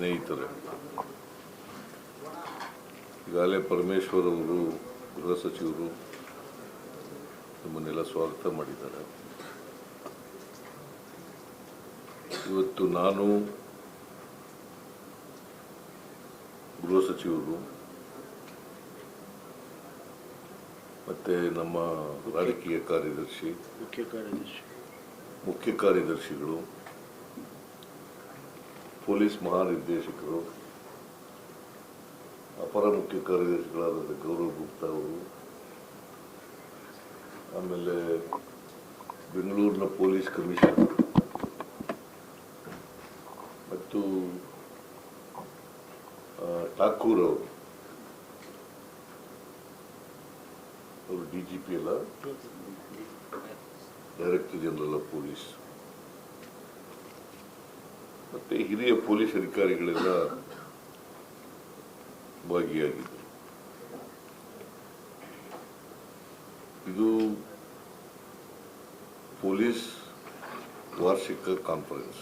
ಸ್ನೇಹಿತರೆ ಈಗಾಗಲೇ ಪರಮೇಶ್ವರ್ ಅವರು ಗೃಹ ಸಚಿವರು ನಮ್ಮನ್ನೆಲ್ಲ ಸ್ವಾಗತ ಮಾಡಿದ್ದಾರೆ. ಇವತ್ತು ನಾನು ಗೃಹ ಸಚಿವರು ಮತ್ತು ನಮ್ಮ ರಾಜಕೀಯ ಕಾರ್ಯದರ್ಶಿ ಮುಖ್ಯ ಕಾರ್ಯದರ್ಶಿ. ಮುಖ್ಯ ಕಾರ್ಯದರ್ಶಿಗಳು ಪೊಲೀಸ್ ಮಹಾನಿರ್ದೇಶಕರು ಅಪರ ಮುಖ್ಯ ಕಾರ್ಯದರ್ಶಿಗಳಾದ ಗೌರವ್ ಗುಪ್ತಾ ಅವರು ಆಮೇಲೆ ಬೆಂಗಳೂರಿನ ಪೊಲೀಸ್ ಕಮಿಷನರ್ ಮತ್ತು ಠಾಕೂರ್ ಅವರು. ಅವರು ಡಿ ಜಿ ಪಿ ಅಲ್ಲ? Director general of police. ಮತ್ತೆ ಹಿರಿಯ ಪೊಲೀಸ್ ಅಧಿಕಾರಿಗಳೆಲ್ಲ ಭಾಗಿಯಾಗಿದ್ದರು ಇದು ಪೊಲೀಸ್ ವಾರ್ಷಿಕ ಕಾನ್ಫರೆನ್ಸ್.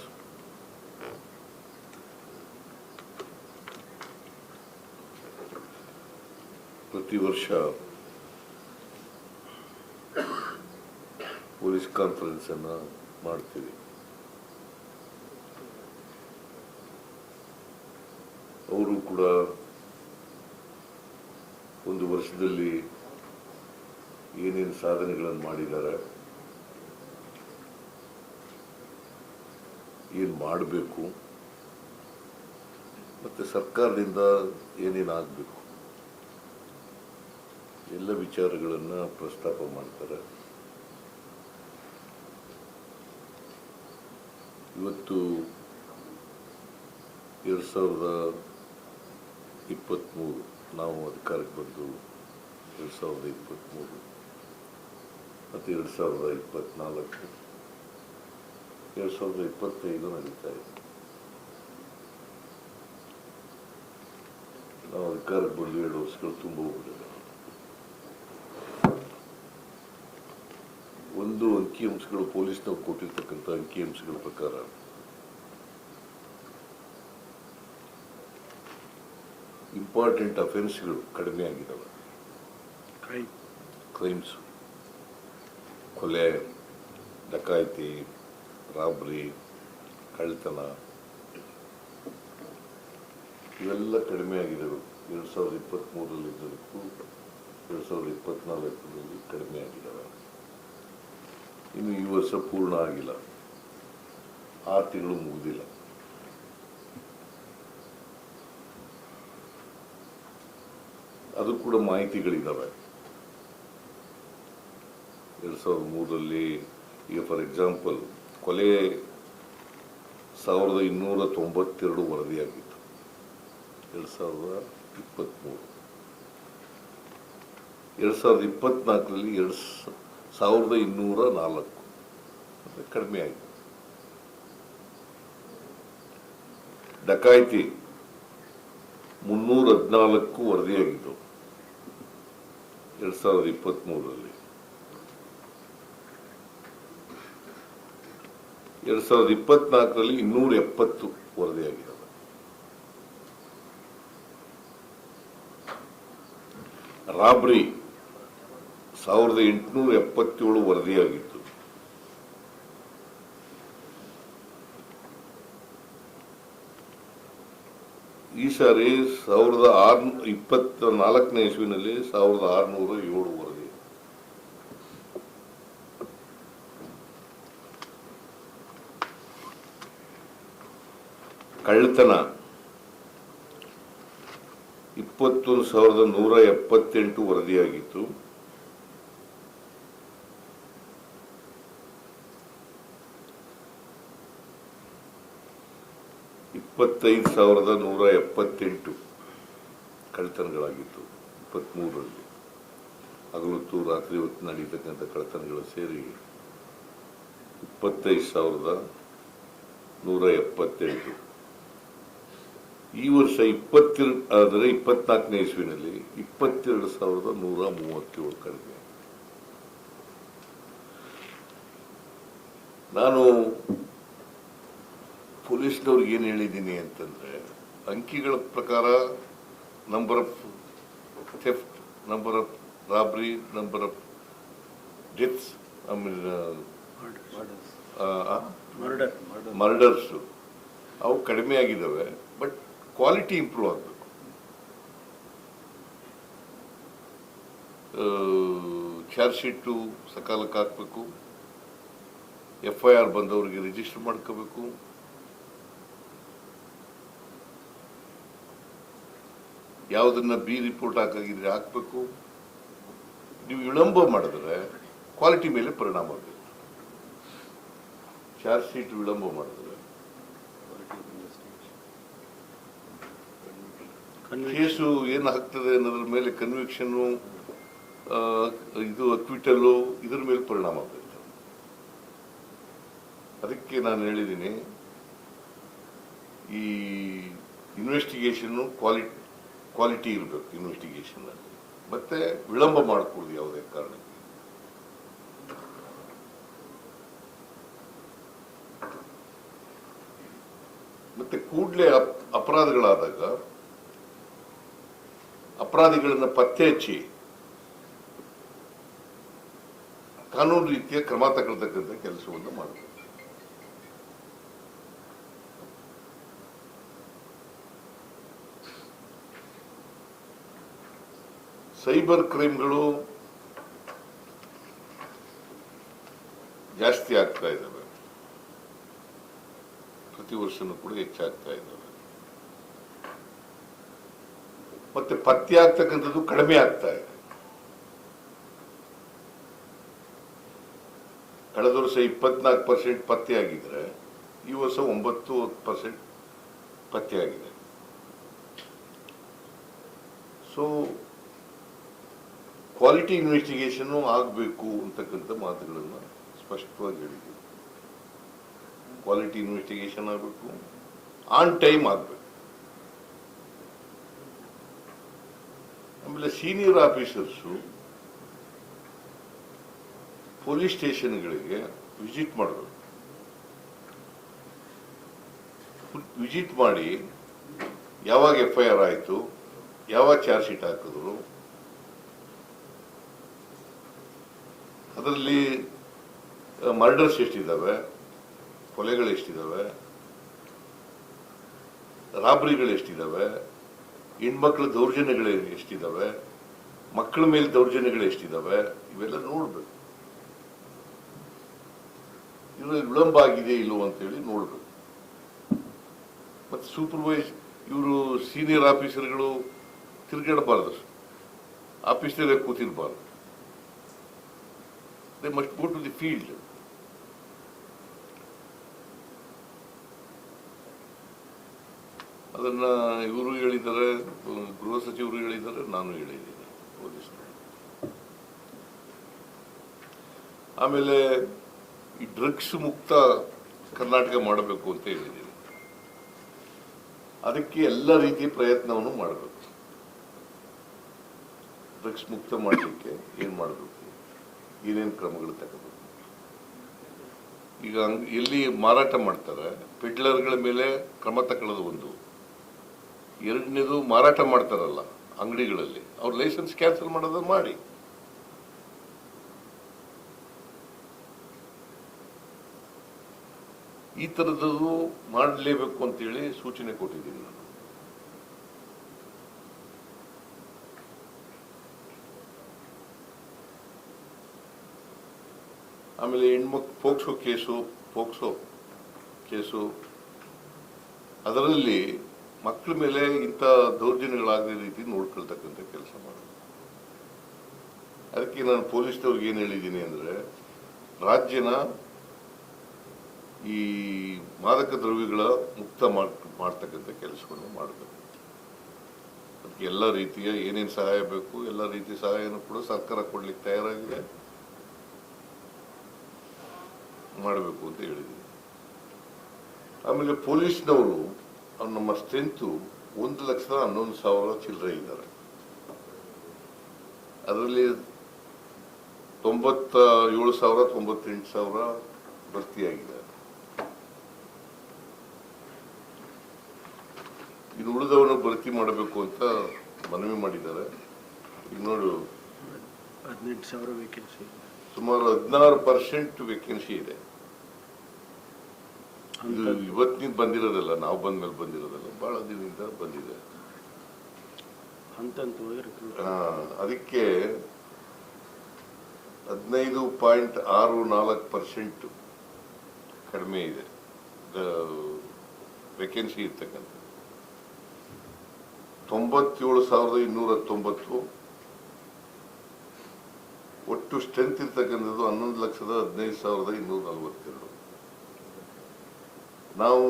ಪ್ರತಿ ವರ್ಷ ಪೊಲೀಸ್ ಕಾನ್ಫರೆನ್ಸ್ ಅನ್ನ ಮಾಡ್ತೀವಿ. ಅವರು ಕೂಡ ಒಂದು ವರ್ಷದಲ್ಲಿ ಏನೇನು ಸಾಧನೆಗಳನ್ನು ಮಾಡಿದ್ದಾರೆ, ಏನು ಮಾಡಬೇಕು, ಮತ್ತು ಸರ್ಕಾರದಿಂದ ಏನೇನು ಆಗಬೇಕು, ಎಲ್ಲ ವಿಚಾರಗಳನ್ನು ಪ್ರಸ್ತಾಪ ಮಾಡ್ತಾರೆ. ಇವತ್ತು ಎರಡು ಸಾವಿರದ ಇಪ್ಪತ್ತ್ಮೂರು ನಾವು ಅಧಿಕಾರಕ್ಕೆ ಬಂದು ಎರಡು ಸಾವಿರದ ಇಪ್ಪತ್ತ್ಮೂರು ಮತ್ತು ಎರಡು ಸಾವಿರದ ಇಪ್ಪತ್ತ್ನಾಲ್ಕು ಎರಡು ಸಾವಿರದ ಇಪ್ಪತ್ತೈದು ನಡೀತಾ ಇದೆ. ನಾವು ಅಧಿಕಾರಕ್ಕೆ ಬಂದು ಎರಡು ವರ್ಷಗಳು ತುಂಬ ಹೋಗ್ಬಿಟ್ಟಿದೆ ಒಂದು ಅಂಕಿಅಂಶಗಳು ಪೊಲೀಸ್ನವ್ರು ಕೊಟ್ಟಿರ್ತಕ್ಕಂಥ ಅಂಕಿಅಂಶಗಳ ಪ್ರಕಾರ ಇಂಪಾರ್ಟೆಂಟ್ ಅಫೆನ್ಸ್ಗಳು ಕಡಿಮೆ ಆಗಿದ್ದಾವೆ ಕೈ ಕ್ರೈಮ್ಸ್ ಕೊಲೆ ಡಕಾಯಿತಿ ರಾಬ್ರಿ ಕಳ್ಳತನ ಇವೆಲ್ಲ ಕಡಿಮೆ ಆಗಿದ್ದಾವೆ ಎರಡು ಸಾವಿರದ ಇಪ್ಪತ್ತ್ಮೂರರಲ್ಲಿ ಇದ್ದಕ್ಕೂ ಎರಡು ಸಾವಿರದ ಇಪ್ಪತ್ತ್ನಾಲ್ಕರಲ್ಲಿ ಕಡಿಮೆ ಆಗಿದ್ದಾವೆ ಇನ್ನು ಈ ವರ್ಷ ಪೂರ್ಣ ಆಗಿಲ್ಲ. ಆರು ತಿಂಗಳು ಮುಗಿದಿಲ್ಲ. ಅದು ಕೂಡ ಮಾಹಿತಿಗಳಿದ್ದಾವೆ ಎರಡು ಸಾವಿರದ ಮೂರರಲ್ಲಿ, ಈಗ ಫಾರ್ ಎಕ್ಸಾಂಪಲ್ ಕೊಲೆ ಸಾವಿರದ ಇನ್ನೂರ ತೊಂಬತ್ತೆರಡು ವರದಿಯಾಗಿತ್ತು. ಎರಡು ಸಾವಿರದ ಇಪ್ಪತ್ತ್ಮೂರು ಎರಡು ಸಾವಿರದ ಇಪ್ಪತ್ತ್ನಾಲ್ಕರಲ್ಲಿ ಎರಡು ಸಾವಿರದ ಇನ್ನೂರ ನಾಲ್ಕು. ಅಂದರೆ ಕಡಿಮೆ ಆಯಿತು. ಡಕಾಯಿತಿ ಮುನ್ನೂರ ಹದಿನಾಲ್ಕು ವರದಿಯಾಗಿದ್ದು ಎರಡು ಸಾವಿರದ ಇಪ್ಪತ್ತ್ಮೂರರಲ್ಲಿ ಎರಡು ಸಾವಿರದ ಇಪ್ಪತ್ನಾಲ್ಕರಲ್ಲಿ ಇನ್ನೂರ ಎಪ್ಪತ್ತು ವರದಿಯಾಗಿದ್ದಾವೆ. ರಾಬ್ರಿ ಸಾವಿರದ ಎಂಟುನೂರ ಎಪ್ಪತ್ತೇಳು ವರದಿಯಾಗಿತ್ತು. ಈ ಸಾರಿ ಸಾವಿರದ ಆರ್ನೂ ಇಪ್ಪತ್ತ ನಾಲ್ಕನೇ ಇಸ್ವಿನಲ್ಲಿ ಸಾವಿರದ ಆರುನೂರ ಏಳು ವರದಿ ಕಳ್ಳತನ. ಇಪ್ಪತ್ತೊಂದು ಸಾವಿರದ ನೂರ ಎಪ್ಪತ್ತೆಂಟು ವರದಿಯಾಗಿತ್ತು. ಇಪ್ಪತ್ತೈದು ಸಾವಿರದ ನೂರ ಎಪ್ಪತ್ತೆಂಟು ಕಳತನಗಳಾಗಿತ್ತು ಇಪ್ಪತ್ತ್ಮೂರರಲ್ಲಿ ಹಗಲೊತ್ತು ರಾತ್ರಿ ಹೊತ್ತು ನಡೀತಕ್ಕಂಥ ಕಳ್ಳತನಗಳು ಸೇರಿ ಇಪ್ಪತ್ತೈದು ಸಾವಿರದ ನೂರ ಎಪ್ಪತ್ತೆಂಟು. ಈ ವರ್ಷ ಇಪ್ಪತ್ತೆರಡು ಆದರೆ ಇಪ್ಪತ್ನಾಲ್ಕನೇ ಇಸ್ವಿನಲ್ಲಿ ಇಪ್ಪತ್ತೆರಡು ಸಾವಿರದ ನೂರ ಮೂವತ್ತೇಳು ಕಡಿಮೆ. ನಾನು ಪೊಲೀಸ್ನವ್ರಿಗೆ ಏನು ಹೇಳಿದ್ದೀನಿ ಅಂತಂದರೆ ಅಂಕಿಗಳ ಪ್ರಕಾರ number of theft number of robbery number of deaths ಆಮೇಲೆ ಮರ್ಡರ್ ಮರ್ಡರ್ಸು. ಅವು ಕಡಿಮೆ ಆಗಿದ್ದಾವೆ ಬಟ್ ಕ್ವಾಲಿಟಿ ಇಂಪ್ರೂವ್ ಆಗಬೇಕು. ಚಾರ್ಜ್ ಶೀಟು ಸಕಾಲಕ್ಕೆ ಹಾಕಬೇಕು. ಎಫ್ ಐ ಆರ್ ಬಂದವರಿಗೆ ರಿಜಿಸ್ಟರ್ ಮಾಡ್ಕೋಬೇಕು. ಯಾವುದನ್ನ ಬಿ ರಿಪೋರ್ಟ್ ಹಾಕಾಗಿದ್ರೆ ಹಾಕಬೇಕು? ನೀವು ವಿಳಂಬ ಮಾಡಿದ್ರೆ ಕ್ವಾಲಿಟಿ ಮೇಲೆ ಪರಿಣಾಮ ಬೀರುತ್ತೆ. ಚಾರ್ಜ್ ಶೀಟ್ ವಿಳಂಬ ಮಾಡಿದ್ರೆ ಕೇಸು ಏನು ಆಗ್ತದೆ ಅನ್ನೋದ್ರ ಮೇಲೆ ಕನ್ವಿಕ್ಷನ್ನು ಇದು ಅಕ್ವಿಟಲ್ಲು ಇದ್ರ ಮೇಲೆ ಪರಿಣಾಮ ಬೀರುತ್ತೆ. ಅದಕ್ಕೆ ನಾನು ಹೇಳಿದ್ದೀನಿ ಈ ಇನ್ವೆಸ್ಟಿಗೇಷನ್ನು ಕ್ವಾಲಿಟಿ ಕ್ವಾಲಿಟಿ ಇರಬೇಕು ಇನ್ವೆಸ್ಟಿಗೇಷನ್ ಮತ್ತೆ ವಿಳಂಬ ಮಾಡಕೂಡದು ಯಾವುದೇ ಕಾರಣಕ್ಕೆ. ಮತ್ತೆ ಕೂಡಲೇ ಅಪರಾಧಗಳಾದಾಗ, ಅಪರಾಧಿಗಳನ್ನ ಪತ್ತೆ ಹಚ್ಚಿ ಕಾನೂನು ರೀತಿಯ ಕ್ರಮ ತಗೊಳ್ತಕ್ಕಂಥ ಕೆಲಸವನ್ನು ಮಾಡಬೇಕು. ಸೈಬರ್ ಕ್ರೈಮ್ಗಳು ಜಾಸ್ತಿ ಆಗ್ತಾ ಇದ್ದಾವೆ. ಪ್ರತಿ ವರ್ಷನೂ ಕೂಡ ಹೆಚ್ಚಾಗ್ತಾ ಇದ್ದಾವೆ. ಮತ್ತೆ ಪತ್ತೆ ಆಗ್ತಕ್ಕಂಥದ್ದು ಕಡಿಮೆ ಆಗ್ತಾ ಇದೆ. ಕಳೆದ ವರ್ಷ ಇಪ್ಪತ್ನಾಲ್ಕು ಪರ್ಸೆಂಟ್ ಪತ್ತೆ ಆಗಿದ್ರೆ ಈ ವರ್ಷ ಒಂಬತ್ತು ಪರ್ಸೆಂಟ್ ಪತ್ತೆ ಆಗಿದೆ ಸೊ ಕ್ವಾಲಿಟಿ ಇನ್ವೆಸ್ಟಿಗೇಷನ್ ಆಗಬೇಕು ಅಂತಕ್ಕಂಥ ಮಾತುಗಳನ್ನು ಸ್ಪಷ್ಟವಾಗಿ ಹೇಳಿದ್ದೀವಿ ಕ್ವಾಲಿಟಿ ಇನ್ವೆಸ್ಟಿಗೇಷನ್ ಆಗಬೇಕು ಆನ್ ಟೈಮ್ ಆಗಬೇಕು. ಆಮೇಲೆ ಸೀನಿಯರ್ ಆಫೀಸರ್ಸು ಪೊಲೀಸ್ ಸ್ಟೇಷನ್ಗಳಿಗೆ ವಿಸಿಟ್ ಮಾಡಬೇಕು. ವಿಸಿಟ್ ಮಾಡಿ ಯಾವಾಗ ಎಫ್ ಐ ಆರ್ ಆಯಿತು, ಯಾವಾಗ ಚಾರ್ಜ್ ಶೀಟ್ ಹಾಕಿದ್ರು ಅದರಲ್ಲಿ ಮರ್ಡರ್ಸ್ ಎಷ್ಟಿದ್ದಾವೆ ಕೊಲೆಗಳು ಎಷ್ಟಿದ್ದಾವೆ ರಾಬ್ರಿಗಳು ಎಷ್ಟಿದ್ದಾವೆ ಹೆಣ್ಮಕ್ಳ ದೌರ್ಜನ್ಯಗಳು ಎಷ್ಟಿದ್ದಾವೆ ಮಕ್ಕಳ ಮೇಲೆ ದೌರ್ಜನ್ಯಗಳು ಎಷ್ಟಿದ್ದಾವೆ ಇವೆಲ್ಲ ನೋಡ್ಬೇಕು. ಇದ್ರಲ್ಲಿ ವಿಳಂಬ ಆಗಿದೆ ಇಲ್ಲೋ ಅಂತೇಳಿ ನೋಡ್ಬೇಕು. ಮತ್ತು ಸೂಪರ್ವೈಸ್ ಇವರು ಸೀನಿಯರ್ ಆಫೀಸರ್ಗಳು ತಿರುಗಾಡಬಾರ್ದು. ಆಫೀಸ್ನಲ್ಲೇ ಕೂತಿರ್ಬಾರ್ದು. They must go to the field. ಅದನ್ನ ಇವರು ಹೇಳಿದ್ದಾರೆ, ಗೃಹ ಸಚಿವರು ಹೇಳಿದ್ದಾರೆ, ನಾನು ಹೇಳಿದ್ದೀನಿ ಪೊಲೀಸ್ ಆಮೇಲೆ ಈ ಡ್ರಗ್ಸ್ ಮುಕ್ತ ಕರ್ನಾಟಕ ಮಾಡಬೇಕು ಅಂತ ಹೇಳಿದ್ದೀನಿ. ಅದಕ್ಕೆ ಎಲ್ಲ ರೀತಿಯ ಪ್ರಯತ್ನವನ್ನು ಮಾಡಬೇಕು. ಡ್ರಗ್ಸ್ ಮುಕ್ತ ಮಾಡಲಿಕ್ಕೆ ಏನ್ ಮಾಡಬೇಕು? ಏನೇನು ಕ್ರಮಗಳು ತಗೋಬೇಕು? ಈಗ ಎಲ್ಲಿ ಮಾರಾಟ ಮಾಡ್ತಾರೆ ಪಿಡ್ಲರ್ಗಳ ಮೇಲೆ ಕ್ರಮ ತಗೊಳ್ಳೋದು ಒಂದು. ಎರಡನೇದು ಮಾರಾಟ ಮಾಡ್ತಾರಲ್ಲ ಅಂಗಡಿಗಳಲ್ಲಿ, ಅವ್ರ ಲೈಸೆನ್ಸ್ ಕ್ಯಾನ್ಸಲ್ ಮಾಡೋದು ಮಾಡಿ. ಈ ಥರದ್ದು ಮಾಡಲೇಬೇಕು ಅಂತೇಳಿ ಸೂಚನೆ ಕೊಟ್ಟಿದ್ದೀನಿ ನಾನು. ಆಮೇಲೆ ಹೆಣ್ಮಕ್, ಪೋಕ್ಸೋ ಕೇಸು ಪೋಕ್ಸೋ ಕೇಸು. ಅದರಲ್ಲಿ ಮಕ್ಕಳ ಮೇಲೆ ಇಂಥ ದೌರ್ಜನ್ಯಗಳಾಗದ ರೀತಿ ನೋಡ್ಕೊಳ್ತಕ್ಕಂಥ ಕೆಲಸ ಮಾಡೋದು. ಅದಕ್ಕೆ ನಾನು ಪೊಲೀಸ್ನವ್ರಿಗೆ ಏನು ಹೇಳಿದ್ದೀನಿ ಅಂದರೆ, ರಾಜ್ಯನ ಈ ಮಾದಕ ದ್ರವ್ಯಗಳ ಮುಕ್ತ ಮಾಡಿ, ಮಾಡ್ತಕ್ಕಂಥ ಕೆಲಸವನ್ನು ಮಾಡಬೇಕು. ಅದಕ್ಕೆ ಎಲ್ಲ ರೀತಿಯ ಏನೇನು ಸಹಾಯ ಬೇಕು, ಎಲ್ಲ ರೀತಿಯ ಸಹಾಯನೂ ಕೂಡ ಸರ್ಕಾರ ಕೊಡ್ಲಿಕ್ಕೆ ತಯಾರಾಗಿದೆ. ಮಾಡಬೇಕು ಅಂತ ಹೇಳಿದ್ದೀನಿ ಆಮೇಲೆ ಪೊಲೀಸ್ನವರು ನಮ್ಮ ಸ್ಟ್ರೆಂತು ಒಂದು ಲಕ್ಷದ ಹನ್ನೊಂದು ಸಾವಿರ ಚಿಲ್ಲರೆ ಇದ್ದಾರೆ. ಅದರಲ್ಲಿ ತೊಂಬತ್ತ ಏಳು ಸಾವಿರ ತೊಂಬತ್ತೆಂಟು ಸಾವಿರ ಭರ್ತಿಯಾಗಿದೆ. ಇನ್ನು ಉಳಿದವನು ಭರ್ತಿ ಮಾಡಬೇಕು ಅಂತ ಮನವಿ ಮಾಡಿದ್ದಾರೆ. ಈಗ ನೋಡು. ಹದಿನೆಂಟು ಸಾವಿರ ವೇಕೆನ್ಸಿ ಸುಮಾರು ಹದಿನಾರು ಪರ್ಸೆಂಟ್ ವೇಕೆನ್ಸಿ ಇದೆ. ಇವತ್ತಿನಿಂದ ಬಂದಿರೋದಲ್ಲ ನಾವು ಬಂದ ಮೇಲೆ ಬಂದಿರೋದಲ್ಲ ಬಹಳ ದಿನದಿಂದ ಬಂದಿದೆ. ಅದಕ್ಕೆ ಹದಿನೈದು ಪಾಯಿಂಟ್ ಆರು ನಾಲ್ಕು ಪರ್ಸೆಂಟ್ ಕಡಿಮೆ ಇದೆ. ವೇಕೆನ್ಸಿ ಇರ್ತಕ್ಕಂಥ. ತೊಂಬತ್ತೇಳು ಸಾವಿರದ ಇನ್ನೂರ ತೊಂಬತ್ತು. ಒಟ್ಟು ಸ್ಟ್ರೆಂತ್ ಇರ್ತಕ್ಕಂಥದ್ದು ಹನ್ನೊಂದು ಲಕ್ಷದ ಹದಿನೈದು ಸಾವಿರದ ಇನ್ನೂರ ನಲವತ್ತೆರಡು. ನಾವು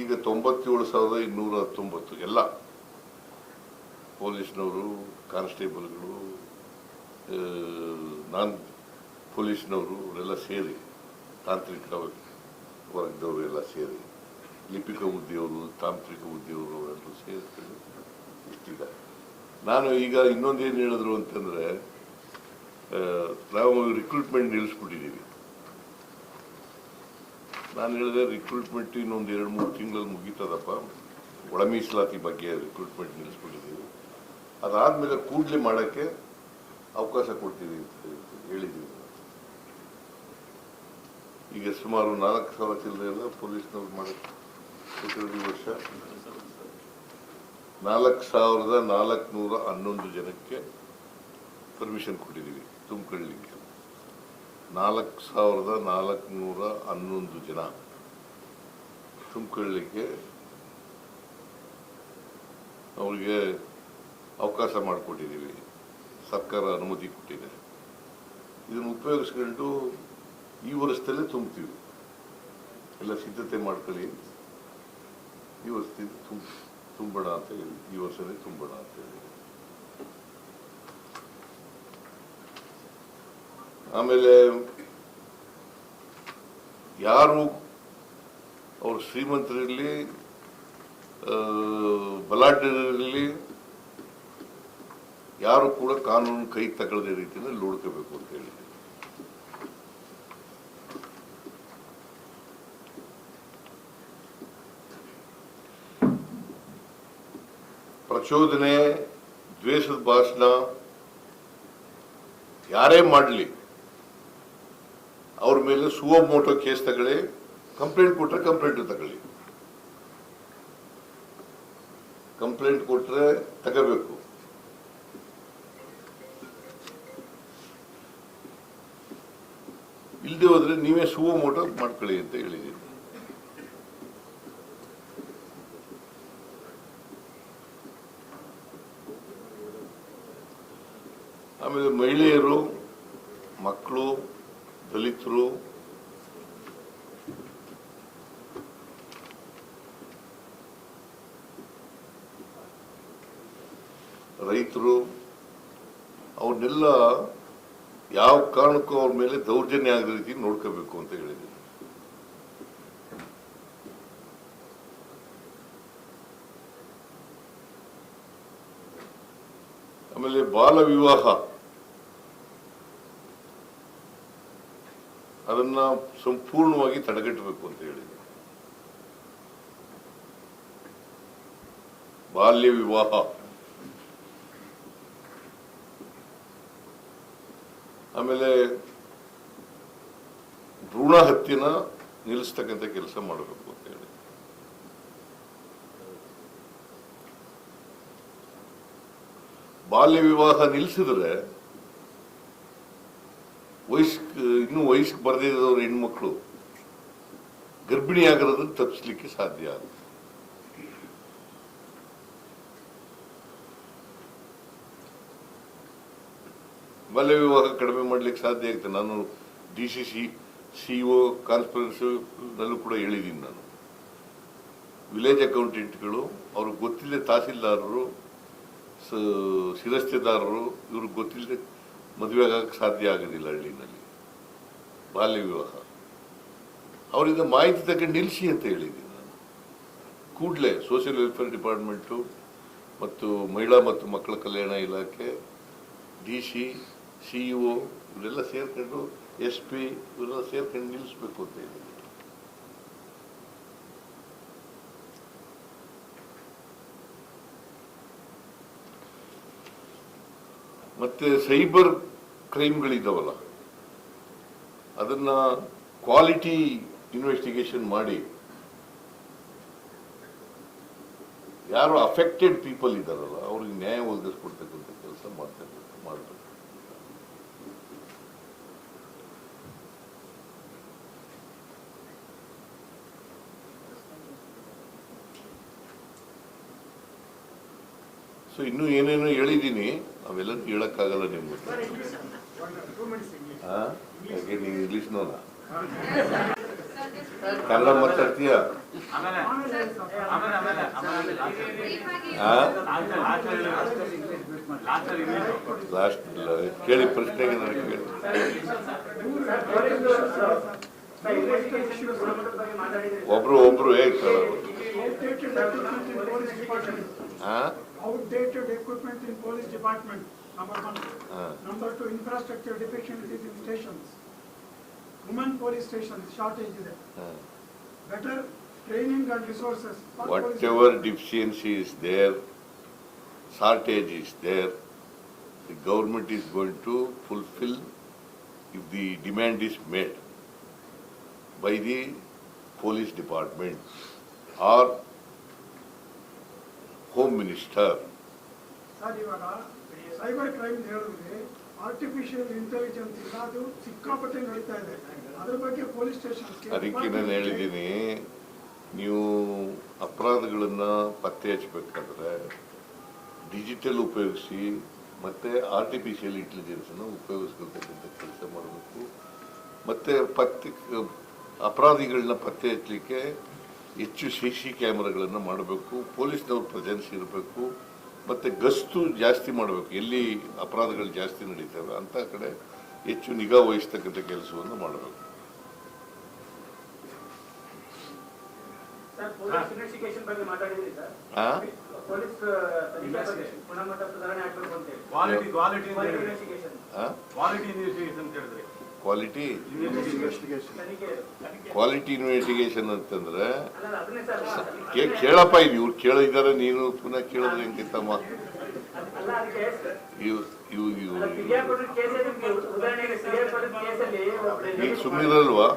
ಈಗ ತೊಂಬತ್ತೇಳು ಸಾವಿರದ ಇನ್ನೂರ ಹತ್ತೊಂಬತ್ತು ಎಲ್ಲ ಪೊಲೀಸ್ನವರು, ಕಾನ್ಸ್ಟೇಬಲ್ಗಳು ನಾನ್ ಪೊಲೀಸ್ನವರು ಅವರೆಲ್ಲ ಸೇರಿ ತಾಂತ್ರಿಕ ವರ್ಗದವರು ಎಲ್ಲ ಸೇರಿ, ಲಿಪಿಕ ಹುದ್ದೆಯವರು ತಾಂತ್ರಿಕ ಹುದ್ದೆಯವರು ಅವರೆಲ್ಲರೂ ಸೇರಿ ಇಷ್ಟಿದೆ ನಾನು ಈಗ ಇನ್ನೊಂದೇನು ಹೇಳಿದ್ರು ಅಂತಂದರೆ ನಾವು ರಿಕ್ರೂಟ್ಮೆಂಟ್ ನಿಲ್ಲಿಸ್ಬಿಟ್ಟಿದ್ದೀವಿ ನಾನು ಹೇಳಿದೆ ರಿಕ್ರೂಟ್ಮೆಂಟ್ ಇನ್ನೊಂದು ಎರಡು ಮೂರು ತಿಂಗಳಲ್ಲಿ ಮುಗೀತದಪ್ಪ. ಒಳ ಮೀಸಲಾತಿ ಬಗ್ಗೆ ರಿಕ್ರೂಟ್ಮೆಂಟ್ ನಿಲ್ಲಿಸ್ಬಿಟ್ಟಿದ್ದೀವಿ ಅದಾದಮೇಲೆ ಕೂಡಲೇ ಮಾಡೋಕ್ಕೆ ಅವಕಾಶ ಕೊಡ್ತೀವಿ ಅಂತ ಹೇಳಿದ್ದೀವಿ ಈಗ ಸುಮಾರು ನಾಲ್ಕು ಸಾವಿರ ಚಿಲ್ಲರೆ ಎಲ್ಲ ಪೊಲೀಸ್ನವ್ರು ಕೊಟ್ಟಿರೋದು ವರ್ಷ. ನಾಲ್ಕು ಸಾವಿರದ ನಾಲ್ಕುನೂರ ಹನ್ನೊಂದು ಜನಕ್ಕೆ ಪರ್ಮಿಷನ್ ಕೊಟ್ಟಿದ್ದೀವಿ ತುಂಬಿಕೊಳ್ಳಿಕ್ಕೆ ನಾಲ್ಕು ಸಾವಿರದ ನಾಲ್ಕುನೂರ ಹನ್ನೊಂದು ಜನ. ತುಂಬಿಕೊಳ್ಳಲಿಕ್ಕೆ ಅವರಿಗೆ ಅವಕಾಶ ಮಾಡಿಕೊಟ್ಟಿದ್ದೀವಿ. ಸರ್ಕಾರ ಅನುಮತಿ ಕೊಟ್ಟಿದೆ. ಇದನ್ನು ಉಪಯೋಗಿಸ್ಕೊಂಡು ಈ ವರ್ಷದಲ್ಲೇ ತುಂಬ್ತೀವಿ. ಎಲ್ಲ ಸಿದ್ಧತೆ ಮಾಡ್ಕೊಳ್ಳಿ. ಈ ವರ್ಷದಿಂದ ತುಂಬ ತುಂಬೋಣ ಅಂತ ಹೇಳಿ ಈ ವರ್ಷದಲ್ಲಿ ತುಂಬೋಣ ಅಂತ ಹೇಳಿ. ಆಮೇಲೆ ಯಾರು ಅವರು ಶ್ರೀಮಂತರಿರಲಿ ಬಲಾಢ್ಯರಿರಲಿ, ಯಾರು ಕೂಡ ಕಾನೂನು ಕೈ ತಗೊಳ್ಳದೆ ರೀತಿಯಲ್ಲಿ ನೋಡ್ಕೋಬೇಕು ಅಂತ ಹೇಳಿ. ಪ್ರಚೋದನೆ, ದ್ವೇಷದ ಭಾಷಣ, ಯಾರೇ ಮಾಡಲಿ ಅವ್ರ ಮೇಲೆ ಸುವ ಮೋಟೋ ಕೇಸ್ ತಗೊಳ್ಳಿ, ಕಂಪ್ಲೇಂಟ್ ಕೊಟ್ರೆ ಕಂಪ್ಲೇಂಟ್ ತಗೊಳ್ಳಿ. ಕಂಪ್ಲೇಂಟ್ ಕೊಟ್ರೆ ತಗೋಬೇಕು. ಇಲ್ಲದೆ ಹೋದ್ರೆ ನೀವೇ ಸುವ ಮೋಟೋ ಮಾಡ್ಕೊಳ್ಳಿ ಅಂತ ಹೇಳಿದ್ದೀನಿ. ಆಮೇಲೆ ಮಹಿಳೆಯರು ಮಕ್ಕಳು ದಲಿತರು ರೈತರು ಅವ್ರನ್ನೆಲ್ಲ ಯಾವ ಕಾರಣಕ್ಕೂ ಅವ್ರ ಮೇಲೆ ದೌರ್ಜನ್ಯ ಆಗದ ರೀತಿ ನೋಡ್ಕೋಬೇಕು ಅಂತ ಹೇಳಿದ್ದೀನಿ ಆಮೇಲೆ ಬಾಲ ವಿವಾಹ. ಅದನ್ನ ಸಂಪೂರ್ಣವಾಗಿ ತಡೆಗಟ್ಟಬೇಕು ಅಂತ ಹೇಳಿದೆ ಬಾಲ್ಯ ವಿವಾಹ. ಆಮೇಲೆ ಭ್ರೂಣ ಹತ್ಯೆನ ನಿಲ್ಲಿಸ್ತಕ್ಕಂಥ ಕೆಲಸ ಮಾಡಬೇಕು ಅಂತ ಹೇಳಿ. ಬಾಲ್ಯ ವಿವಾಹ ನಿಲ್ಲಿಸಿದ್ರೆ ವಯಸ್ಕ್, ಇನ್ನೂ ಬರದೇ ಇರೋರು ಹೆಣ್ಮಕ್ಳು ಗರ್ಭಿಣಿ ಆಗಿರೋದನ್ನ ತಪ್ಪಿಸ್ಲಿಕ್ಕೆ ಸಾಧ್ಯ ಆಗುತ್ತೆ. ಬಾಲ್ಯ ವಿವಾಹ ಕಡಿಮೆ ಮಾಡ್ಲಿಕ್ಕೆ ಸಾಧ್ಯ ಆಗುತ್ತೆ. ನಾನು D C C CEO conference ನಲ್ಲೂ ಕೂಡ ಹೇಳಿದ್ದೀನಿ ನಾನು. ವಿಲೇಜ್ ಅಕೌಂಟೆಂಟ್ಗಳು ಅವ್ರಿಗೆ ಗೊತ್ತಿಲ್ಲದೆ ತಹಸೀಲ್ದಾರರು, ಸ- ಶಿರಸ್ತೆದಾರರು, ಇವ್ರಿಗೆ ಗೊತ್ತಿಲ್ಲದೆ ಮದುವೆ ಆಗೋಕ್ಕೆ ಸಾಧ್ಯ ಆಗೋದಿಲ್ಲ ಹಳ್ಳಿನಲ್ಲಿ. ಬಾಲ್ಯ ವಿವಾಹ. ಅವರಿಂದ ಮಾಹಿತಿ ತಗೊಂಡು ನಿಲ್ಲಿಸಿ ಅಂತ ಹೇಳಿದ್ದೀನಿ ನಾನು. ಕೂಡಲೇ ಸೋಷಿಯಲ್ ವೆಲ್ಫೇರ್ ಡಿಪಾರ್ಟ್ಮೆಂಟು ಮತ್ತು ಮಹಿಳಾ ಮತ್ತು ಮಕ್ಕಳ ಕಲ್ಯಾಣ ಇಲಾಖೆ ಡಿ ಸಿ ಸಿಇಒ ಇವರೆಲ್ಲ ಸೇರ್ಕೊಂಡು ಎಸ್ ಪಿ ಇವರೆಲ್ಲ ಸೇರ್ಕೊಂಡು ನಿಲ್ಲಿಸಬೇಕು ಅಂತ ಹೇಳಿದ್ರು. ಮತ್ತೆ ಸೈಬರ್ ಕ್ರೈಮ್ಗಳಿದ್ದಾವಲ್ಲ ಅದನ್ನ ಕ್ವಾಲಿಟಿ ಇನ್ವೆಸ್ಟಿಗೇಷನ್ ಮಾಡಿ ಯಾರು ಅಫೆಕ್ಟೆಡ್ ಪೀಪಲ್ ಇದ್ದಾರಲ್ಲ, ಅವ್ರಿಗೆ ನ್ಯಾಯ ಒದಗಿಸ್ಕೊಡ್ತಕ್ಕಂಥ ಕೆಲಸ ಮಾಡ್ತಕ್ಕಂಥ ಮಾಡಬೇಕು ಸೊ ಇನ್ನೂ ಏನೇನೋ ಹೇಳಿದ್ದೀನಿ, ಅವೆಲ್ಲ ಹೇಳಕ್ಕಾಗಲ್ಲ ನಿಮ್ಗೆ. ಹಾಗೆ ನೀವು ಇಂಗ್ಲೀಷ್ ನೋಡ ಕನ್ನಡ ಮಾತಾಡ್ತೀಯ? ಲಾಸ್ಟ್ ಕೇಳಿ ಪ್ರಶ್ನೆಗೆ ನನಗೆ ಕೇಳಿ. ಒಬ್ರು ಒಬ್ರು ಹೇಗೆ ಹಾ? outdated equipment in police department, number one. Uh. Number two, infrastructure deficiencies in stations. Women police stations, shortage there. Uh. Better training and resources. Whatever deficiency is there, shortage is there, the government is going to fulfill if the demand is made by the police department or home minister sir ಇವಾಗ cyber crime ಹೇಳಿದ್ರೆ artificial intelligence ಇಲ್ಲ ಅದು ಸಿಕ್ಕಾಪಟ್ಟೆ ನಡೀತಾ ಇದೆ. ಅದ್ರ ಬಗ್ಗೆ police station ಅದಕ್ಕೆ ನಾನು ಹೇಳಿದ್ದೀನಿ ನೀವು ಅಪರಾಧಗಳನ್ನ ಪತ್ತೆ ಹಚ್ಚಬೇಕಾದ್ರೆ ಡಿಜಿಟಲ್ ಉಪಯೋಗಿಸಿ ಮತ್ತೆ ಆರ್ಟಿಫಿಷಿಯಲ್ ಇಂಟೆಲಿಜೆನ್ಸನ್ನು ಉಪಯೋಗಿಸ್ಕೊಳ್ತಕ್ಕಂಥ ಕೆಲಸ ಮಾಡಬೇಕು. ಮತ್ತೆ ಪತ್ತೆ ಅಪರಾಧಿಗಳನ್ನ ಪತ್ತೆ ಹಚ್ಚಲಿಕ್ಕೆ ಹೆಚ್ಚು ಸಿ ಸಿ ಕ್ಯಾಮ್ರಾಗಳನ್ನು ಮಾಡಬೇಕು ಪೊಲೀಸ್ನವ್ರ ಪ್ರೆಸೆನ್ಸ್ ಇರಬೇಕು ಮತ್ತು ಗಸ್ತು ಜಾಸ್ತಿ ಮಾಡಬೇಕು ಎಲ್ಲಿ ಅಪರಾಧಗಳು ಜಾಸ್ತಿ ನಡೀತವೆ ಅಂಥ ಕಡೆ ಹೆಚ್ಚು ನಿಗಾ ವಹಿಸ್ತಕ್ಕಂಥ ಕೆಲಸವನ್ನು ಮಾಡಬೇಕು. ಸರ್ ಕ್ವಾಲಿಟಿ ಕ್ವಾಲಿಟಿ ಇನ್ವೆಸ್ಟಿಗೇಷನ್ ಅಂತಂದ್ರೆ ಕೇಳಪ್ಪ ಇದು ಇವ್ರು ಕೇಳಿದಾರೆ ನೀನು ಪುನಃ ಕೇಳಿದ್ರೆ ಹೆಂಗಿತ್ತಮ್ಮ ತಮ್ಮ ನೀ ಸುಮ್ಮನಿರಲ್ವಾ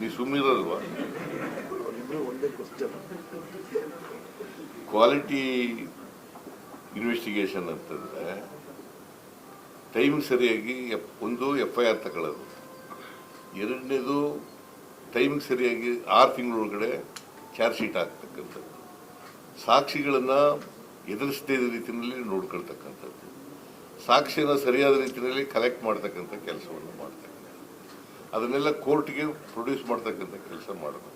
ನೀ ಸುಮ್ಮನಿರಲ್ವಾ ಕ್ವಾಲಿಟಿ ಇನ್ವೆಸ್ಟಿಗೇಷನ್ ಅಂತಂದ್ರೆ ಟೈಮ್ ಸರಿಯಾಗಿ ಒಂದು ಎಫ್ ಐ ಆರ್ ತಗೊಳ್ಳೋದು. ಎರಡನೇದು ಟೈಮ್ ಸರಿಯಾಗಿ ಆರು ತಿಂಗಳೊಳಗಡೆ ಚಾರ್ಜ್ ಶೀಟ್ ಆಗ್ತಕ್ಕಂಥದ್ದು ಸಾಕ್ಷಿಗಳನ್ನು ಎದುರಿಸದೇ ಇದ್ದ ರೀತಿಯಲ್ಲಿ ನೋಡ್ಕೊಳ್ತಕ್ಕಂಥದ್ದು. ಸಾಕ್ಷಿನ ಸರಿಯಾದ ರೀತಿಯಲ್ಲಿ ಕಲೆಕ್ಟ್ ಮಾಡ್ತಕ್ಕಂಥ ಕೆಲಸವನ್ನು ಮಾಡ್ತಕ್ಕಂಥ ಅದನ್ನೆಲ್ಲ ಕೋರ್ಟ್ಗೆ ಪ್ರೊಡ್ಯೂಸ್ ಮಾಡ್ತಕ್ಕಂಥ ಕೆಲಸ ಮಾಡಬೇಕು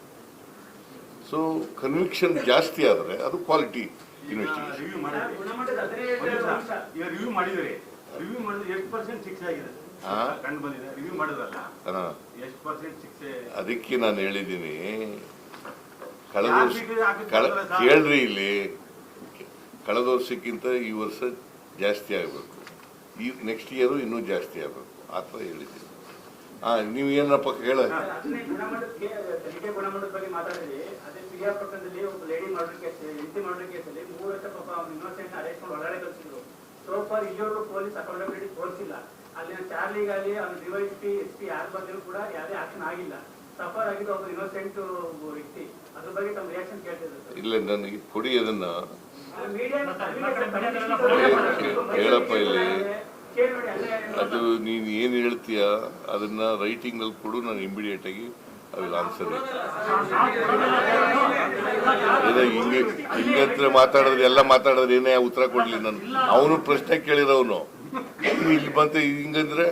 ಸೊ ಕನ್ವಿಕ್ಷನ್ ಜಾಸ್ತಿ ಆದರೆ ಅದು ಕ್ವಾಲಿಟಿ ಇನ್ವೆಸ್ಟಿಗೇಷನ್ ರಿವ್ಯೂ ಮಾಡಿದ್ರಿ ಎಷ್ಟು ಪರ್ಸೆಂಟ್ ಶಿಕ್ಷೆ ಆಗಿದೆ? ಕಂಡು ಬಂದಿದೆ. ರಿವ್ಯೂ ಮಾಡಿದ್ರಲ್ಲ? ಹಾಂ ಎಷ್ಟು ಪರ್ಸೆಂಟ್ ಶಿಕ್ಷೆ? ಅದಕ್ಕೆ ನಾನು ಹೇಳಿದ್ದೀನಿ. ಕಳೆದ ವರ್ಷ? ಕೇಳ್ರಿ ಇಲ್ಲಿ. ಕಳೆದ ವರ್ಷಕ್ಕಿಂತ ಈ ವರ್ಷ ಜಾಸ್ತಿ ಆಗಬೇಕು. ಈ ನೆಕ್ಸ್ಟ್ ಇಯರು ಇನ್ನೂ ಜಾಸ್ತಿ ಆಗಬೇಕು. ಆ ಥರ ಹೇಳಿದ್ದೀನಿ. ಹಾಂ ನೀವು ಏನಪ್ಪ ಕೇಳ? ಒಬ್ಬ ಲೇಡಿ ಕೇಸಲ್ಲಿ ಮೂರು ವರ್ಷ ಪಾಪ ಅವ್ನು ಇನ್ನೋಸೆಂಟ್ ಅರೆಸ್ಟ್ ಮಾಡಿ ಒಳಗಡೆ ಕಳಿಸಿದ್ರು. ಸೊ ಫಾರ್ ಇಲ್ಲಿವರೆಗೂ ಪೊಲೀಸ್ ಅಕೌಂಟಬಿಲಿಟಿ ತೋರಿಸಿಲ್ಲ ಅಲ್ಲಿನ ಚಾರ್ಲಿಗಾಗಲಿ ಅಲ್ಲಿ ಡಿವೈಸ್ ಪಿ ಎಸ್ ಪಿ ಯಾರ ಬಂದರೂ ಕೂಡ ಯಾವುದೇ ಆಕ್ಷನ್ ಆಗಿಲ್ಲ. ಸಫರ್ ಆಗಿದ್ದು ಒಬ್ಬ ಇನ್ನೋಸೆಂಟ್ ವ್ಯಕ್ತಿ ಅದ್ರ ಬಗ್ಗೆ ತಮ್ಮ ರಿಯಾಕ್ಷನ್ ಕೇಳ್ತಿದ್ರು ಇಲ್ಲ ನನಗೆ ಕೊಡಿ ಅದನ್ನ ಹೇಳಪ್ಪ ಇಲ್ಲಿ. ಅದು ನೀನು ಏನು ಹೇಳ್ತೀಯ? ಅದನ್ನ ರೈಟಿಂಗ್ ಅಲ್ಲಿ ಕೊಡು ನಾನು ಇಮಿಡಿಯೇಟ್ ಆಗಿ ಐ ವಿಲ್ ಆನ್ಸರ್ ಹಿಂಗೆ ಹಿಂಗಂತ್ರ ಮಾತಾಡಿದ್ರೆ ಎಲ್ಲ ಮಾತಾಡಿದ್ರೆ ಏನೇ ಉತ್ತರ ಕೊಡ್ಲಿ ನಾನು ಅವನು ಪ್ರಶ್ನೆ ಕೇಳಿರೋನು ಇಲ್ಲಿ ಬಂತು ಹಿಂಗಂದ್ರೆ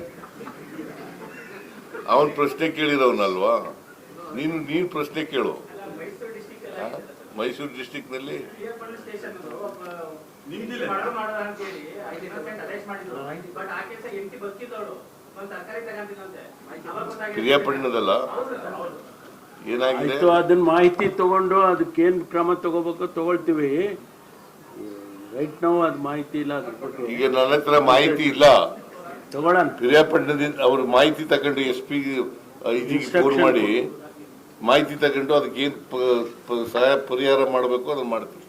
ಅವನ್ ಪ್ರಶ್ನೆ ಕೇಳಿರೋನಲ್ವಾ ನೀನು ನೀನು ಪ್ರಶ್ನೆ ಕೇಳು. ಮೈಸೂರು ಡಿಸ್ಟಿಕ್ ಆ? ಮೈಸೂರು ಡಿಸ್ಟಿಕ್ನಲ್ಲಿ ಪಿರಿಯಾಪಟ್ಟಣ ಏನಾಗಿತ್ತು ಏನಾಗಿದೆ? ಅದನ್ನ ಮಾಹಿತಿ ತಗೊಂಡು ಅದಕ್ಕೇನು ಕ್ರಮ ತಗೋಬೇಕು ತಗೊಳ್ತೀವಿ. ರೈಟ್ ನಾವು ಅದು ಮಾಹಿತಿ ಇಲ್ಲ ಅದ್ರ ಬಗ್ಗೆ ಈಗ ನನ್ನ ಹತ್ರ ಮಾಹಿತಿ ಇಲ್ಲ. ತಗೊಳ್ಳೋಣ. ಪಿರಿಯಾಪಟ್ಟಣದಿಂದ ಅವ್ರ ಮಾಹಿತಿ ತಗೊಂಡು ಎಸ್ ಪಿ ಫೋನ್ ಮಾಡಿ ಮಾಹಿತಿ ತಗೊಂಡು ಅದಕ್ಕೆ ಏನು ಸಹಾಯ ಪರಿಹಾರ ಮಾಡಬೇಕು ಅದನ್ನ ಮಾಡ್ತೀವಿ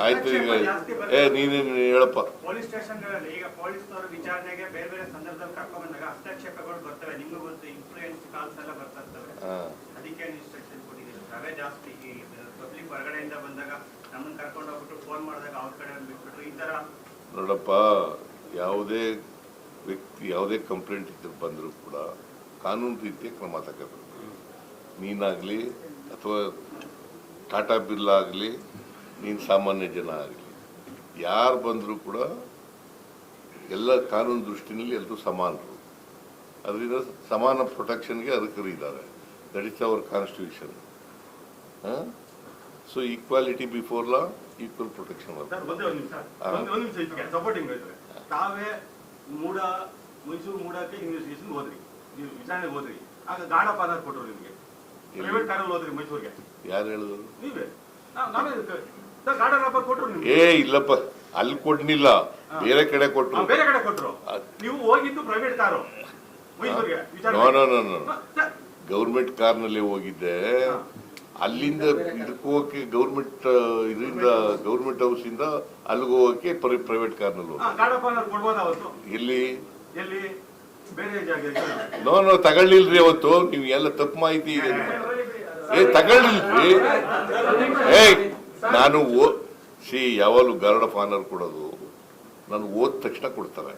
ಆಯ್ತು ಈಗ ಏ. ನೀನೇನು ಹೇಳಪ್ಪ. ಪೊಲೀಸ್ ಸ್ಟೇಷನ್ಗಳಲ್ಲಿ ಈಗ ಪೊಲೀಸ್ನವರು ವಿಚಾರಣೆಗೆ ಬೇರೆ ಬೇರೆ ಸಂದರ್ಭದಲ್ಲಿ ಕರ್ಕೊಂಡ್ ಬಂದಾಗ ಹಸ್ತಕ್ಷೇಪಗಳು ಬರ್ತವೆ. ನಿಮ್ಗೂ ಒಂದು ಇನ್ಫ್ಲೂಯೆನ್ಸ್ ಕಾಲ್ಸ್ ಎಲ್ಲ ಬರ್ತಾ ಇರ್ತವೆ. ಅದಕ್ಕೆ ಇನ್ಸ್ಟ್ರಕ್ಷನ್ ಕೊಟ್ಟಿದ್ದೀರಿ? ಅವೇ ಜಾಸ್ತಿ ಈ ಪಬ್ಲಿಕ್ ಹೊರಗಡೆಯಿಂದ ಬಂದಾಗ ನಮ್ಮನ್ನ ಕರ್ಕೊಂಡು ಹೋಗ್ಬಿಟ್ಟು ಫೋನ್ ಮಾಡಿದಾಗ ಅವ್ರ ಕಡೆ ಬಿಟ್ಬಿಟ್ಟು ಈ ತರ ನೋಡಪ್ಪ ಯಾವುದೇ ವ್ಯಕ್ತಿ ಯಾವುದೇ ಕಂಪ್ಲೇಂಟ್ ಇದ್ದರೂ ಬಂದರೂ ಕೂಡ ಕಾನೂನು ರೀತಿಯ ಕ್ರಮ ತಗೋಬೇಕು ನೀನಾಗಲಿ ಅಥವಾ ಟಾಟಾ ಬಿಲ್ ಆಗಲಿ ನೀನು ಸಾಮಾನ್ಯ ಜನ ಆಗಲಿ. ಯಾರು ಬಂದರೂ ಕೂಡ ಎಲ್ಲ ಕಾನೂನು ದೃಷ್ಟಿನಲ್ಲಿ ಎಲ್ಲರೂ ಸಮಾನರು. ಅದರಿಂದ ಸಮಾನ ಪ್ರೊಟೆಕ್ಷನ್ಗೆ ಅರ್ಹರಿದ್ದಾರೆ that is our constitution so equality before law equal protection ತಾವೇ ಮೂಡ ಮೈಸೂರು ಮೂಡಕ್ಕೆ ಇನ್ವೆಸ್ಟಿಗೇಷನ್ ಹೋದ್ರಿ. ನೀವು ವಿಚಾರಣೆಗೆ ಹೋದ್ರಿ. ಆಗ ಗಾಢ ಪಾದ ಕೊಟ್ಟರು ನಿಮಗೆ. ಪ್ರೈವೇಟ್ ಕಾರಲ್ಲಿ ಹೋದ್ರಿ ಮೈಸೂರಿಗೆ. ಯಾರು ಹೇಳಿದ್ರು? ನೀವೇ. ನಾವ್- ಏ ಇಲ್ಲಪ್ಪ ಅಲ್ಲಿ ಕೊಡ್ನಿಲ್ಲ ಬೇರೆ ಕಡೆ ಕೊಟ್ರು ಬೇರೆ ಕಡೆ ಕೊಟ್ರು ನೀವು ಹೋಗಿದ್ದು private car no no no no government ಕಾರ್ನಲ್ಲಿ ಹೋಗಿದ್ದೆ. ಅಲ್ಲಿಂದ ಇದಕ್ಕೆ ಹೋಗಕ್ಕೆ ಗೌರ್ಮೆಂಟ್ ಇದರಿಂದ ಗೌರ್ಮೆಂಟ್ ಹೌಸ್ ಇಂದ ಅಲ್ಲಿಗೆ ಹೋಗಕ್ಕೆ ಪ್ರೈವೇಟ್ ಕಾರ್ನಲ್ಲಿ ನಲ್ಲಿ ಹೋಗಿ ಎಲ್ಲಿ ನೋ ನೋ ತಗೊಳ್ಳಿಲ್ರಿ ಅವತ್ತು ನೀವು ಎಲ್ಲ ತಪ್ಪು ಮಾಹಿತಿ ಏ ತಗೊಳ್ಳಿಲ್ರಿ ಏ ನಾನು ಓ ಸಿ ಯಾವಾಗಲೂ ಗಾರ್ಡ್ ಆಫ್ ಆನರ್ ಕೊಡೋದು. ನಾನು ಓದ್ ತಕ್ಷಣ ಕೊಡ್ತಾರೆ.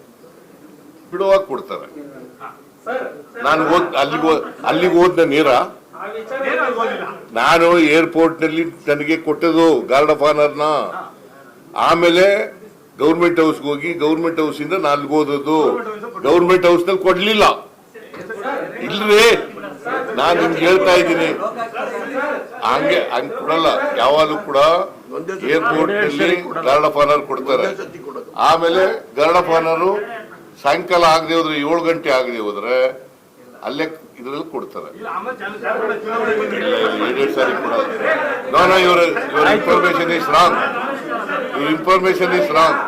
ಬಿಡುವಾಗ ಕೊಡ್ತಾರೆ. ನಾನು ಓದ್, ಅಲ್ಲಿಗೆ ಅಲ್ಲಿಗೆ ಹೋದ್ನ ನೇರ. ನಾನು ಏರ್ಪೋರ್ಟ್ನಲ್ಲಿ ನನಗೆ ಕೊಟ್ಟದು ಗಾರ್ಡ್ ಆಫ್ ಆನರ್ನ ಆಮೇಲೆ ಗೌರ್ಮೆಂಟ್ ಹೌಸ್ಗೆ ಹೋಗಿ ಗೌರ್ಮೆಂಟ್ ಹೌಸ್ ಇಂದ ನಾನು ಹೋದದ್ದು. ಗೌರ್ಮೆಂಟ್ ಹೌಸ್ನಲ್ಲಿ ಕೊಡ್ಲಿಲ್ಲ. ಇಲ್ರಿ, ನಾನು ನಿಮ್ಗೆ ಹೇಳ್ತಾ ಇದ್ದೀನಿ. ಹಂಗೆ ಹಂಗ್ ಕೊಡಲ್ಲ. ಯಾವಾಗಲೂ ಕೂಡ ಏರ್ಪೋರ್ಟ್ನಲ್ಲಿ ಗಾರ್ಡ್ ಆಫ್ ಆನರ್ ಕೊಡ್ತಾರೆ ಆಮೇಲೆ ಗಾರ್ಡ್ ಆಫ್ ಆನರ್ ಸಾಯಂಕಾಲ ಆಗದೆ ಹೋದ್ರೆ ಏಳು ಗಂಟೆ ಆಗದೆ ಹೋದ್ರೆ ಅಲ್ಲೇ ಇದ್ರಲ್ಲಿ ಕೊಡ್ತಾರೆ. Sorry no no information is wrong ಇವ್ರ information is wrong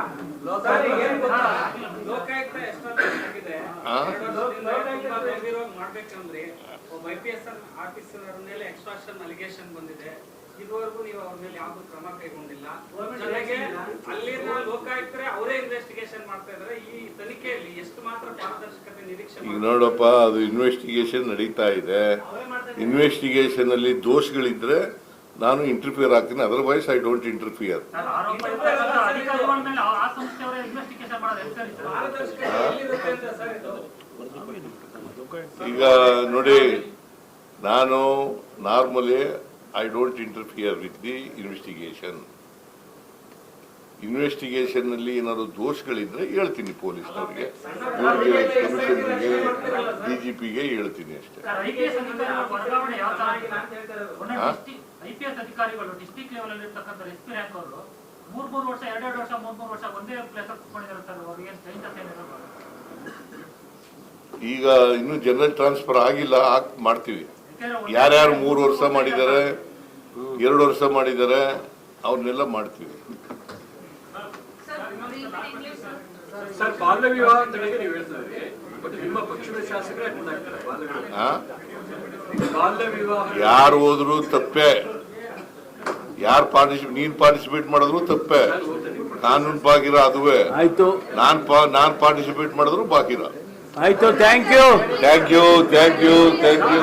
Lokayukta establish ಆಗಿದೆ ಆ? ಎರಡು ವರ್ಷದಿಂದ ತುಂಬಾ ಗಂಭೀರವಾಗಿ ಮಾಡ್ಬೇಕಂದ್ರೆ ಒಬ್ಬ ಐ ಪಿ ಎಸ್ ಆಫೀಸರ್ ಮೇಲೆ ಎಕ್ಸ್ಟ್ರಾಕ್ಷನ್ ಅಲಿಗೇಷನ್ ಬಂದಿದೆ. ಇದುವರೆಗೂ ನೀವು ಅವ್ರ ಮೇಲೆ ಯಾವ್ದು ಕ್ರಮ ಕೈಗೊಂಡಿಲ್ಲ. ಜೊತೆಗೆ ಅಲ್ಲಿನ ಲೋಕಾಯುಕ್ತರೇ ಅವರೇ ಇನ್ವೆಸ್ಟಿಗೇಷನ್ ಮಾಡ್ತಾ ಇದಾರೆ. ಈ ತನಿಖೆಯಲ್ಲಿ ಎಷ್ಟು ಮಾತ್ರ ಪಾರದರ್ಶಕತೆ ನಿರೀಕ್ಷೆ ಈಗ ನೋಡಪ್ಪ ಅದು ಇನ್ವೆಸ್ಟಿಗೇಷನ್ ನಡೀತಾ ಇದೆ. ಇನ್ವೆಸ್ಟಿಗೇಷನ್ ಅಲ್ಲಿ ದೋಷಗಳಿದ್ರೆ ನಾನು ಇಂಟರ್ಫಿಯರ್ ಆಗ್ತೀನಿ. ಅದರ್ವೈಸ್ ಐ ಡೋಂಟ್ ಇಂಟರ್ಫಿಯರ್ ಅಧಿಕಾರಿಗಳ ಈಗ ನೋಡಿ ನಾನು normally I don't interfere with the investigation ಇನ್ವೆಸ್ಟಿಗೇಷನ್ನಲ್ಲಿ ಏನಾದ್ರು ದೋಷಗಳಿದ್ರೆ ಹೇಳ್ತೀನಿ ಪೊಲೀಸ್ನವ್ರಿಗೆ ಕಮಿಷನರ್ಗೆ ಡಿಜಿಪಿಗೆ ಹೇಳ್ತೀನಿ ಅಷ್ಟೇ ಸರ್ ಐಪಿಎಸ್ ಅಧಿಕಾರಿಗಳ ವರ್ಗಾವಣೆ ಯಾವ ತರ ಆಗಿದೆ? ಅಂತ ಹೇಳ್ತಾರೆ ಅವರು. ಮೊನ್ನೆ ಹಾ? ಡಿಸ್ಟಿ ಐಪಿಎಸ್ ಅಧಿಕಾರಿಗಳು ಡಿಸ್ಟಿಕ್ ಲೆವೆಲ್ ಅಲ್ಲಿ ಇರ್ತಕ್ಕಂಥ ಎಸ್ ಅವರು ಮೂರ್ ಮೂರು ವರ್ಷ ಎರಡೆರಡು ವರ್ಷ ಮೂರ್ ಮೂರು ವರ್ಷ ಒಂದೇ ಪ್ಲೇಸ್ ಕುತ್ಕೊಂಡಿದ್ದಾರೆ ಸರ್ ಅವ್ರಿಗೆ ಏನ್ ಚೇಂಜಸ್ ಏನಿರಲ್ಲ ಈಗ ಇನ್ನು ಜನರಲ್ ಟ್ರಾನ್ಸ್ಫರ್ ಆಗಿಲ್ಲ ಹಾಕ್ ಮಾಡ್ತೀವಿ. ಯಾರ್ಯಾರು ಮೂರು ವರ್ಷ ಮಾಡಿದ್ದಾರೆ ಎರಡು ವರ್ಷ ಮಾಡಿದ್ದಾರೆ ಅವ್ರನ್ನೆಲ್ಲ ಮಾಡ್ತೀವಿ. ಯಾರು ಹೋದ್ರು ತಪ್ಪೆ. ಯಾರು ಪಾರ್ಟಿಸಿಪೇಟ್ ನೀನ್ ಪಾರ್ಟಿಸಿಪೇಟ್ ಮಾಡಿದ್ರು ತಪ್ಪೆ. ಕಾನೂನು ಬಾಗಿರ ಅದುವೇ. ಆಯ್ತು. ನಾನ್ ಪಾ ನಾನ್ ಪಾರ್ಟಿಸಿಪೇಟ್ ಮಾಡಿದ್ರು ಬಾಕಿರ ಆಯ್ತು thank you thank you thank you thank you